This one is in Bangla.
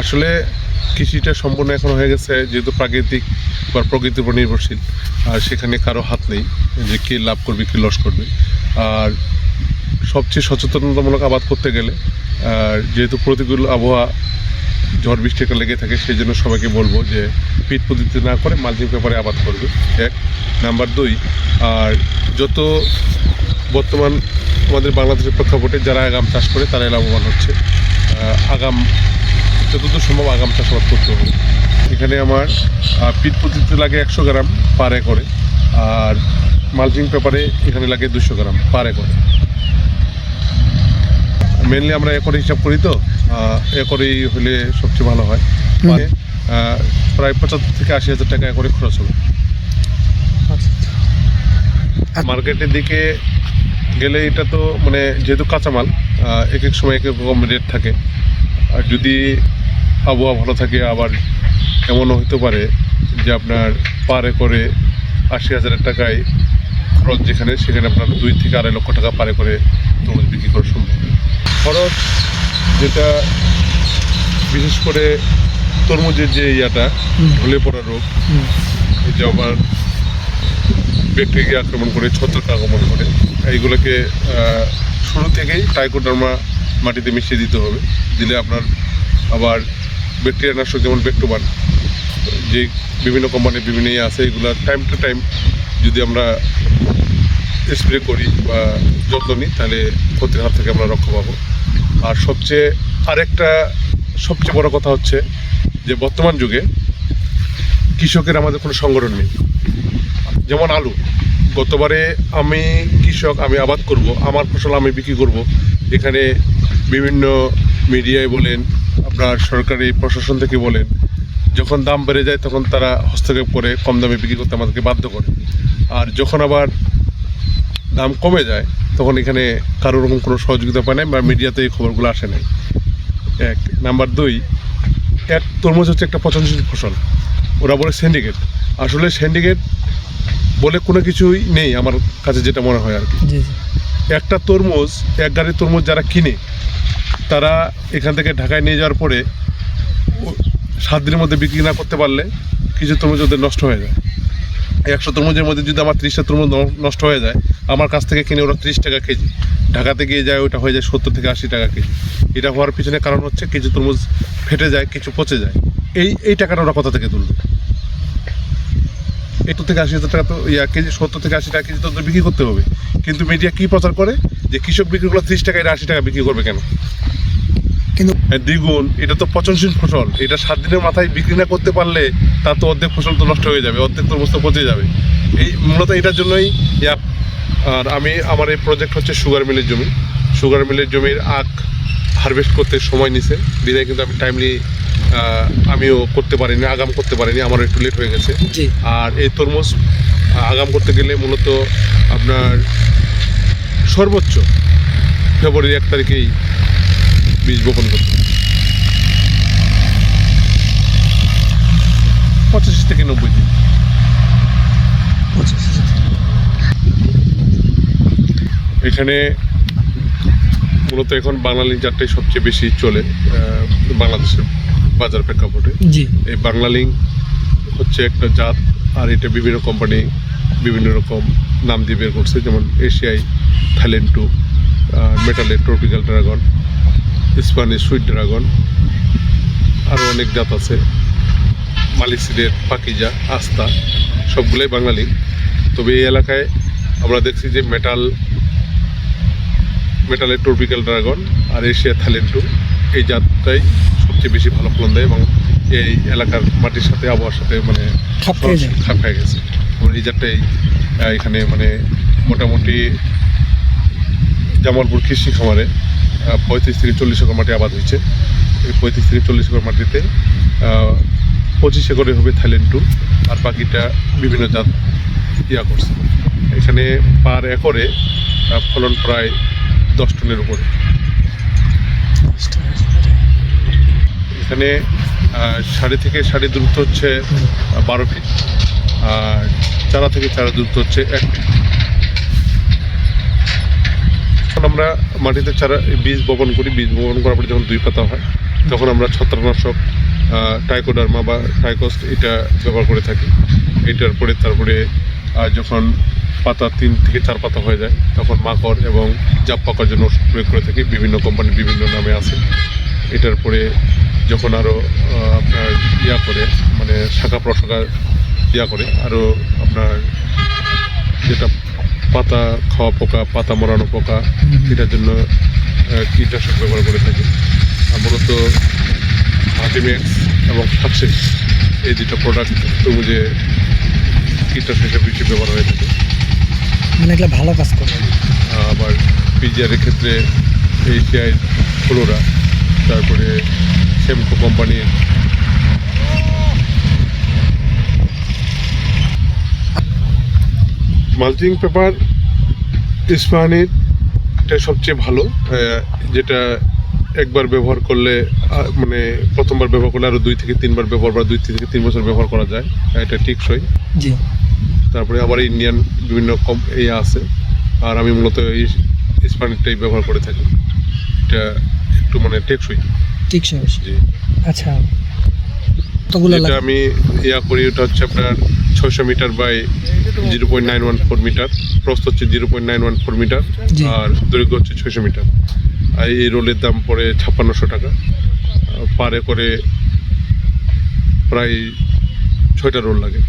আসলে কৃষিটা সম্পূর্ণ এখন হয়ে গেছে, যেহেতু প্রাকৃতিক বা প্রকৃতির উপর নির্ভরশীল, আর সেখানে কারও হাত নেই যে কে লাভ করবে, কে লস করবে। আর সবচেয়ে সচেতনতামূলক আবাদ করতে গেলে, আর যেহেতু প্রতিকূল আবহাওয়া, ঝড় বৃষ্টি একটা লেগে থাকে, সেই জন্য সবাইকে বলব যে পিট পদ্ধতি না করে মালচিং পেপারে আবাদ করবে। এক। নাম্বার দুই, আর যত বর্তমান আমাদের বাংলাদেশের প্রেক্ষাপটে যারা আগাম চাষ করে, তারাই লাভবান হচ্ছে। আগাম যতদূর সম্ভব আগাম চাষাবাদ করতে হবে। এখানে আমার পিট পদ্ধতিতে লাগে একশো গ্রাম পার একরে আর মালচিং পেপারে এখানে লাগে দুশো গ্রাম পার একরে। মেনলি আমরা একরে হিসাব করি তো একরেই হলে সবচেয়ে ভালো হয়। মানে প্রায় পঁচাত্তর থেকে আশি হাজার টাকা একরে খরচ হবে। মার্কেটের দিকে গেলে এটা তো মানে যেহেতু কাঁচামাল এক এক সময় এক এক রকম রেট থাকে। আর যদি আবহাওয়া ভালো থাকে আবার এমনও হতে পারে যে আপনার পারে করে আশি হাজার টাকায় খরচ যেখানে সেখানে আপনার দুই থেকে আড়াই লক্ষ টাকা পারে করে তরমুজ বিক্রি করা সম্ভব। খরচ যেটা বিশেষ করে তরমুজের যে ইয়াটা। ঢলে পড়া রোগ এই যে আবার ব্যাকটেরিয়া আক্রমণ করে ছত্রাক আক্রমণ করে। এইগুলোকে শুরু থেকেই টাইকোডার্মা মাটিতে মিশিয়ে দিতে হবে। দিলে আপনার আবার ব্যাকটেরিয়া নাশক যেমন ব্যাকটোবান যে বিভিন্ন কোম্পানির বিভিন্ন ইয়ে আছে, এগুলো টাইম টু টাইম যদি আমরা স্প্রে করি বা যত্ন নিই, তাহলে ক্ষতির হাত থেকে আমরা রক্ষা পাবো। আর সবচেয়ে, আরেকটা সবচেয়ে বড় কথা হচ্ছে যে বর্তমান যুগে কৃষকের আমাদের কোনো সংগঠন নেই। যেমন আলু, গতবারে আমি কৃষক, আমি আবাদ করব, আমার ফসল আমি বিক্রি করব। এখানে বিভিন্ন মিডিয়ায় বলেন আপনার সরকারি প্রশাসন থেকে বলেন যখন দাম বেড়ে যায় তখন তারা হস্তক্ষেপ করে কম দামে বিক্রি করতে আমাদেরকে বাধ্য করে। আর যখন আবার দাম কমে যায় তখন এখানে কারও রকম কোনো সহযোগিতা পায় না বা মিডিয়াতে এই খবরগুলো আসে নাই। এক নাম্বার দুই এক তরমুজ হচ্ছে একটা পচনশীল ফসল। ওরা বলে সিন্ডিকেট আসলে সিন্ডিকেট বলে কোনো কিছুই নেই আমার কাছে যেটা মনে হয় আর কি। একটা তরমুজ এক গাড়ি তরমুজ যারা কিনে তারা এখান থেকে ঢাকায় নিয়ে যাওয়ার পরে সাত দিনের মধ্যে বিক্রি না করতে পারলে কিছু তরমুজ ওদের নষ্ট হয়ে যায়। একশো তরমুজের মধ্যে যদি আমার ত্রিশটা তরমুজ নষ্ট হয়ে যায়, আমার কাছ থেকে কিনে ওরা ত্রিশ টাকা কেজি। ঢাকাতে গিয়ে যায়, ওটা হয়ে যায় সত্তর থেকে আশি টাকা কেজি। এটা হওয়ার পিছনে কারণ হচ্ছে কিছু তরমুজ ফেটে যায়, কিছু পচে যায়। এই এই টাকাটা ওরা কোথা থেকে তুলবে? সত্তর থেকে আশি হাজার টাকা তো, ইয়া, কেজি, সত্তর থেকে আশি টাকা কেজি তো বিক্রি করতে হবে। কিন্তু মিডিয়া কি প্রচার করে? যে কৃষক বিক্রি করলে ত্রিশ টাকা, এটা আশি টাকা বিক্রি করবে কেন? কিন্তু হ্যাঁ, দ্বিগুণ। এটা তো পচনশীল ফসল। এটা সাত দিনের মাথায় বিক্রি না করতে পারলে তার তো অর্ধেক ফসল তো নষ্ট হয়ে যাবে অর্ধেক তো বস্তু পচে যাবে। এই মূলত এটার জন্যই ইয়া আর আমি আমার এই প্রজেক্ট হচ্ছে সুগার মিলের জমি। সুগার মিলের জমির আখ হারভেস্ট করতে সময় নিছে। বিদায় কিন্তু আমি টাইমলি আমিও করতে পারিনি আগাম করতে পারিনি আমার একটু লেট হয়ে গেছে। আর এই তরমুজ আগাম করতে গেলে মূলত আপনার সর্বোচ্চ ফেব্রুয়ারি এক তারিখেই বীজ বপন করতে পঁচাশি থেকে নব্বই দিন পঁচিশ এখানে মূলত এখন বাঙালি জাতটাই সবচেয়ে বেশি চলে বাংলাদেশের বাজার প্রেক্ষাপটে। জি। এই বাংলালিং হচ্ছে একটা জাত আর এটা বিভিন্ন কোম্পানি বিভিন্ন রকম নাম দিয়ে বের করছে যেমন এশিয়াই Thailand two মেটালে tropical dragon Spanish sweet dragon আরও অনেক জাত আছে। মালিসিডের পাকিজা আস্তা সবগুলোই বাঙালি। তবে এই এলাকায় আমরা দেখছি যে মেটাল মেটালের ট্রপিক্যাল ড্রাগন আর এশিয়া থাইল্যান্ড এই জাতটাই সবচেয়ে বেশি ভালো ফলন দেয় এবং এই এলাকার মাটির সাথে আবহাওয়ার সাথে মানে খাপ খেয়ে গেছে। এবং এই জাতটাই এখানে মানে মোটামুটি জামালপুর কৃষি খামারে পঁয়ত্রিশ থেকে চল্লিশ একর মাটি আবাদ হয়েছে। এই পঁয়ত্রিশ থেকে চল্লিশ একর মাটিতে পঁচিশ একরে হবে থাইল্যান্ড টু, আর বাকিটা বিভিন্ন জাত ইয়া করছে। এখানে পার একরে ফলন প্রায় দশ টনের উপরে। এখানে সাড়ে থেকে সাড়ে দূরত্ব হচ্ছে বারো ফিট আর চারা থেকে চারা দূরত্ব হচ্ছে এক ফিট এখন আমরা মাটিতে চারা বীজ বপন করি। বীজ বপন করার পরে যখন দুই পাতা হয়, তখন আমরা ছত্রাকনাশক টাইকোডার্মা বা টাইকোস্ট এটা ব্যবহার করে থাকি। এটার পরে তারপরে যখন পাতা তিন থেকে চার পাতা হয়ে যায়, তখন মাকড় এবং জাপ পাকার জন্য ওষুধ প্রয়োগ করে থাকি। বিভিন্ন কোম্পানি বিভিন্ন নামে আছে। এটার পরে যখন আরও আপনার ইয়া করে মানে শাখা প্রশাখা ইয়া করে আরও আপনার যেটা পাতা খাওয়া পোকা পাতা মরানো পোকা এটার জন্য কীটনাশক ব্যবহার করে থাকি। মূলত আর্টিমেক্স এবং সাকসেস এই দুটো প্রোডাক্ট তরমুজে কীটনাশক হিসেবে বেশি ব্যবহার হয়ে থাকে। মানে এগুলো ভালো কাজ করে। আবার পিজিআরের ক্ষেত্রে এশিয়ায় ফ্লোরা তারপরে সেমকো কোম্পানির মাল্চিং পেপার ইস্পাহানির এটা সবচেয়ে ভালো। যেটা একবার ব্যবহার করলে মানে প্রথমবার ব্যবহার করলে আরও দুই থেকে তিনবার ব্যবহার বা দুই থেকে তিন বছর ব্যবহার করা যায়। এটা টিকসই। জি। তারপরে আবার ইন্ডিয়ান বিভিন্ন কম ইয়ে আছে। আর আমি মূলত এই স্পানিকটাই ব্যবহার করে থাকি। এটা একটু মানে টেকসই। শেষ জি। আচ্ছা। এটা আমি ইয়া করি ওটা হচ্ছে আপনার ছয়শো metre by zero point nine one four metre প্রস্ত হচ্ছে zero point nine one four metre আর দৈর্ঘ্য হচ্ছে ছয়শো মিটার। আর এই রোলের দাম পড়ে ছাপ্পান্নশো টাকা। পারে করে প্রায় ছয়টা রোল লাগে।